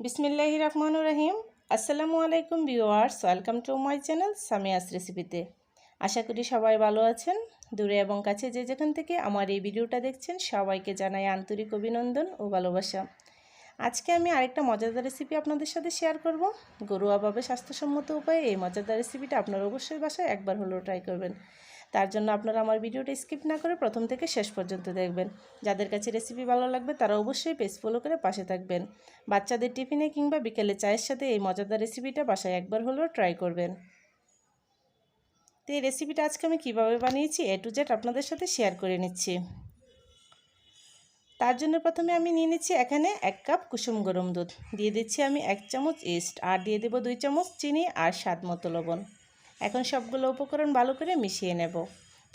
বিসমিল্লাহ রহমানুর রহিম। আসসালামু আলাইকুম viewers, welcome to my channel Samia's রেসিপিতে। আশা করি সবাই ভালো আছেন। দূরে এবং কাছে যে যেখান থেকে আমার এই ভিডিওটা দেখছেন, সবাইকে জানাই আন্তরিক অভিনন্দন ও ভালোবাসা। আজকে আমি আরেকটা মজাদার রেসিপি আপনাদের সাথে শেয়ার করব। ঘরোয়াভাবে স্বাস্থ্যসম্মত উপায়ে এই মজাদার রেসিপিটা আপনারা অবশ্যই বাসায় একবার হলেও ট্রাই করবেন। তার জন্য আপনারা আমার ভিডিওটা স্কিপ না করে প্রথম থেকে শেষ পর্যন্ত দেখবেন। যাদের কাছে রেসিপি ভালো লাগবে, তারা অবশ্যই পেজ ফলো করে পাশে থাকবেন। বাচ্চাদের টিফিনে কিংবা বিকেলে চায়ের সাথে এই মজাদার রেসিপিটা বাসায় একবার হলেও ট্রাই করবেন। তো এই রেসিপিটা আজকে আমি কীভাবে বানিয়েছি এ টু জেড আপনাদের সাথে শেয়ার করে নিচ্ছি। তার জন্য প্রথমে আমি নিয়ে নিচ্ছি এখানে এক কাপ কুসুম গরম দুধ। দিয়ে দিচ্ছি আমি এক চামচ ইস্ট আর দিয়ে দেবো দুই চামচ চিনি আর স্বাদ মতো লবণ। এখন সবগুলো উপকরণ ভালো করে মিশিয়ে নেব।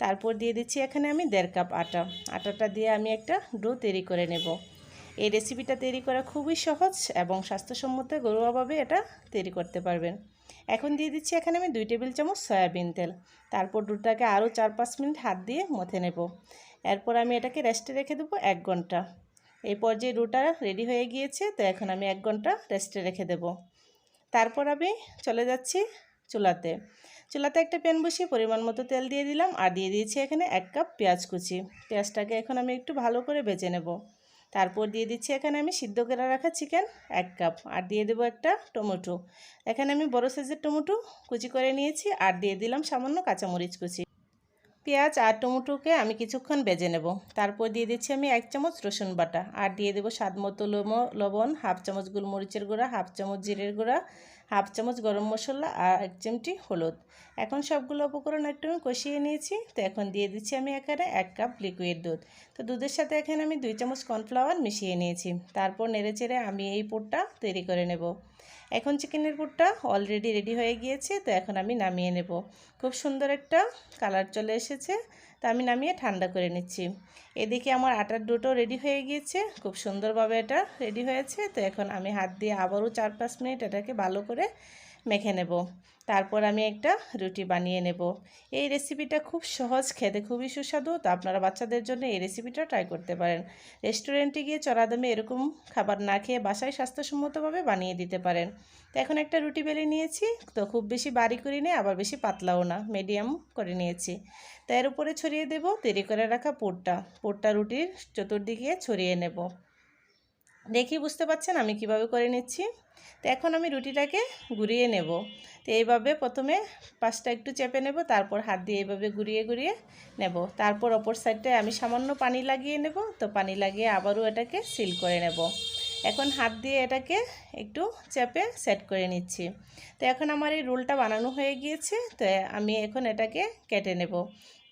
তারপর দিয়ে দিচ্ছি এখানে আমি দেড় কাপ আটা। আটাটা দিয়ে আমি একটা ডো তৈরি করে নেব। এই রেসিপিটা তৈরি করা খুবই সহজ এবং স্বাস্থ্যসম্মত ঘরোয়াভাবে এটা তৈরি করতে পারবেন। এখন দিয়ে দিচ্ছি এখানে আমি দুই টেবিল চামচ সয়াবিন তেল। তারপর ডোটাকে আরও চার পাঁচ মিনিট হাত দিয়ে মথে নেব। এরপর আমি এটাকে রেস্টে রেখে দেবো এক ঘণ্টা। এই পর্যায়ে ডোটা রেডি হয়ে গিয়েছে, তো এখন আমি এক ঘণ্টা রেস্টে রেখে দেব। তারপর আমি চলে যাচ্ছি চুলাতে। চুলাতে একটা প্যান বসিয়ে পরিমাণ মতো তেল দিয়ে দিলাম আর দিয়ে দিয়েছি এখানে এক কাপ পেঁয়াজ কুচি। পেঁয়াজটাকে এখন আমি একটু ভালো করে ভেজে নেব। তারপর দিয়ে দিচ্ছি এখানে আমি সিদ্ধ করে রাখা চিকেন এক কাপ আর দিয়ে দেবো একটা টমেটো। এখানে আমি বড় সাইজের টমেটো কুচি করে নিয়েছি আর দিয়ে দিলাম সামান্য কাঁচামরিচ কুচি। পেঁয়াজ আর টমেটোকে আমি কিছুক্ষণ বেজে নেব। তারপর দিয়ে দিচ্ছি আমি এক চামচ রসুন বাটা আর দিয়ে দেবো স্বাদ মতো লবণ, হাফ চামচ গোলমরিচের গুঁড়া, হাফ চামচ জিরের গুঁড়া হাফ চামচ গরম মশলা আর এক চিমটি হলুদ। এখন সবগুলো উপকরণ একটু কষিয়ে নিয়েছি। তো এখন দিয়ে দিচ্ছি আমি এখানে এক কাপ লিকুইড দুধ। তো দুধের সাথে এখানে আমি দুই চামচ কর্নফ্লাওয়ার মিশিয়ে নিয়েছি। তারপর নেড়েচেড়ে আমি এই পুরটা তৈরি করে নেব। এখন চিকেনের পুরটা অলরেডি রেডি হয়ে গিয়েছে। তো এখন আমি নামিয়ে নেব। খুব সুন্দর একটা কালার চলে এসেছে। তো আমি নামিয়ে ঠান্ডা করে নিচ্ছি। এদিকে আমার আটার ডোটো রেডি হয়ে গিয়েছে। খুব সুন্দরভাবে এটা রেডি হয়েছে। তো এখন আমি হাত দিয়ে আবারও চার পাঁচ মিনিট এটাকে ভালো করে মেখে নেব। তারপর আমি একটা রুটি বানিয়ে নেব। এই রেসিপিটা খুব সহজ, খেতে খুবই সুস্বাদু, তো আপনারা বাচ্চাদের জন্য এই রেসিপিটা ট্রাই করতে পারেন। রেস্টুরেন্টে গিয়ে চড়া দামে এরকম খাবার না খেয়ে বাসায় স্বাস্থ্যসম্মতভাবে বানিয়ে দিতে পারেন। তো এখন একটা রুটি বেলে নিয়েছি, তো খুব বেশি বাড়ি করি নিয়ে আবার বেশি পাতলাও না মিডিয়াম করে নিয়েছি। তো এর উপরে ছড়িয়ে দেব তৈরি করে রাখা পোটটা পোটটা রুটির চতুর্দিকে ছড়িয়ে নেব। দেখি বুঝতে পারছেন আমি কীভাবে করে নিচ্ছি। তো এখন আমি রুটিটাকে ঘুরিয়ে নেব। তো এইভাবে প্রথমে পাশটা একটু চেপে নেব, তারপর হাত দিয়ে এইভাবে ঘুরিয়ে ঘুরিয়ে নেব। তারপর অপর সাইডটায় আমি সামান্য পানি লাগিয়ে নেব। তো পানি লাগিয়ে আবারও এটাকে সিল করে নেব। এখন হাত দিয়ে এটাকে একটু চেপে সেট করে নিচ্ছি। তো এখন আমার এই রোলটা বানানো হয়ে গিয়েছে। তো আমি এখন এটাকে কেটে নেব।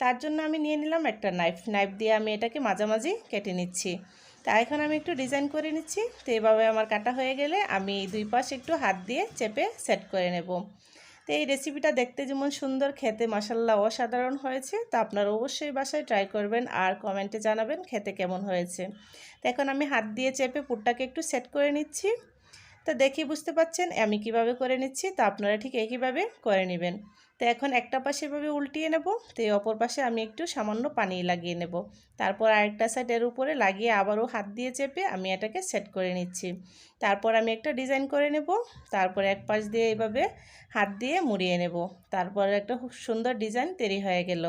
তার জন্য আমি নিয়ে নিলাম একটা নাইফ। নাইফ দিয়ে আমি এটাকে মাঝামাঝি কেটে নিচ্ছি। তা এখন আমি একটু ডিজাইন করে নিচ্ছি। তো এইভাবে আমার কাটা হয়ে গেলে আমি দুই পাশ একটু হাত দিয়ে চেপে সেট করে নেব। তো এই রেসিপিটা দেখতে যেমন সুন্দর, খেতে মশাল্লা অসাধারণ হয়েছে। তা আপনারা অবশ্যই বাসায় ট্রাই করবেন আর কমেন্টে জানাবেন খেতে কেমন হয়েছে। তো এখন আমি হাত দিয়ে চেপে পুরটাকে একটু সেট করে নিচ্ছি। তো দেখি বুঝতে পাচ্ছেন আমি কীভাবে করে নিচ্ছি তা আপনারা ঠিক একইভাবে করে নেবেন। তো এখন একটা পাশে এভাবে উল্টিয়ে নেব, তো এই অপর পাশে আমি একটু সামান্য পানি লাগিয়ে নেব। তারপর আরেকটা সাইড এর উপরে লাগিয়ে আবারও হাত দিয়ে চেপে আমি এটাকে সেট করে নিচ্ছি। তারপর আমি একটা ডিজাইন করে নেব, তারপর এক পাশ দিয়ে এইভাবে হাত দিয়ে মুড়িয়ে নেব। তারপর একটা খুব সুন্দর ডিজাইন তৈরি হয়ে গেল।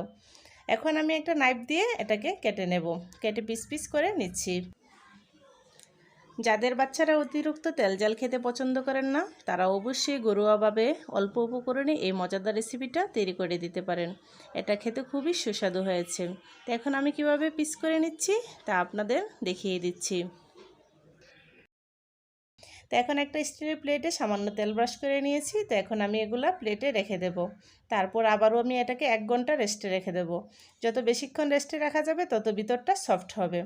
এখন আমি একটা নাইফ দিয়ে এটাকে কেটে নেব, কেটে পিস পিস করে নিচ্ছি। যাদের বাচ্চারা অতিরিক্ত তেল জাল খেতে পছন্দ করেন না, তারা অবশ্যই ঘরোয়াভাবে অল্প উপকরণে এই মজাদার রেসিপিটা তৈরি করে দিতে পারেন। এটা খেতে খুবই সুস্বাদু হয়েছে। তো এখন আমি কীভাবে পিস করে নিচ্ছি, তা আপনাদের দেখিয়ে দিচ্ছি। তো এখন একটা স্টিলের প্লেটে সামান্য তেল ব্রাশ করে নিয়েছি। তো এখন আমি এগুলা প্লেটে রেখে দেব। তারপর আবারও আমি এটাকে এক ঘণ্টা রেস্টে রেখে দেব। যত বেশিক্ষণ রেস্টে রাখা যাবে, তত ভিতরটা সফট হবে।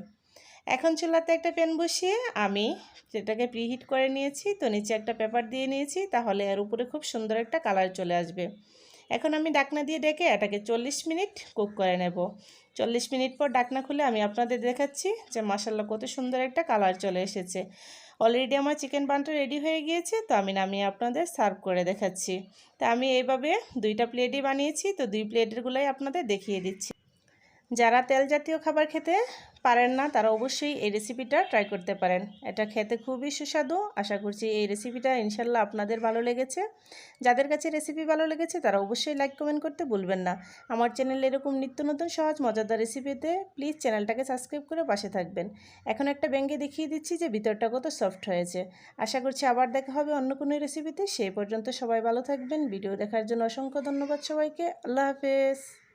এখন চুলাতে একটা প্যান বসিয়ে আমি সেটাকে প্রিহিট করে নিয়েছি, তো নিচে একটা পেপার দিয়ে নিয়েছি, তাহলে এর উপরে খুব সুন্দর একটা কালার চলে আসবে। এখন আমি ডাকনা দিয়ে ডেকে এটাকে চল্লিশ মিনিট কুক করে নেব। চল্লিশ মিনিট পর ডাকনা খুলে আমি আপনাদের দেখাচ্ছি যে মাসাল্লা কত সুন্দর একটা কালার চলে এসেছে। অলরেডি আমার চিকেন বানটা রেডি হয়ে গিয়েছে, তো আমি নামিয়ে আপনাদের সার্ভ করে দেখাচ্ছি। তা আমি এইভাবে দুইটা প্লেটই বানিয়েছি, তো দুই প্লেটেরগুলোই আপনাদের দেখিয়ে দিচ্ছি। যারা তেল জাতীয় খাবার খেতে পারেন না, তারা অবশ্যই এই রেসিপিটা ট্রাই করতে পারেন। এটা খেতে খুবই সুস্বাদু। আশা করছি এই রেসিপিটা ইনশাল্লাহ আপনাদের ভালো লেগেছে। যাদের কাছে রেসিপি ভালো লেগেছে, তারা অবশ্যই লাইক কমেন্ট করতে ভুলবেন না। আমার চ্যানেল এরকম নিত্য নতুন সহজ, মজাদার রেসিপিতে প্লিজ চ্যানেলটাকে সাবস্ক্রাইব করে পাশে থাকবেন। এখন একটা ব্যাঙ্গে দেখিয়ে দিচ্ছি যে ভিতরটা কত সফট হয়েছে। আশা করছি আবার দেখা হবে অন্য কোনো রেসিপিতে সেই পর্যন্ত সবাই ভালো থাকবেন। ভিডিও দেখার জন্য অসংখ্য ধন্যবাদ সবাইকে। আল্লাহ হাফেজ।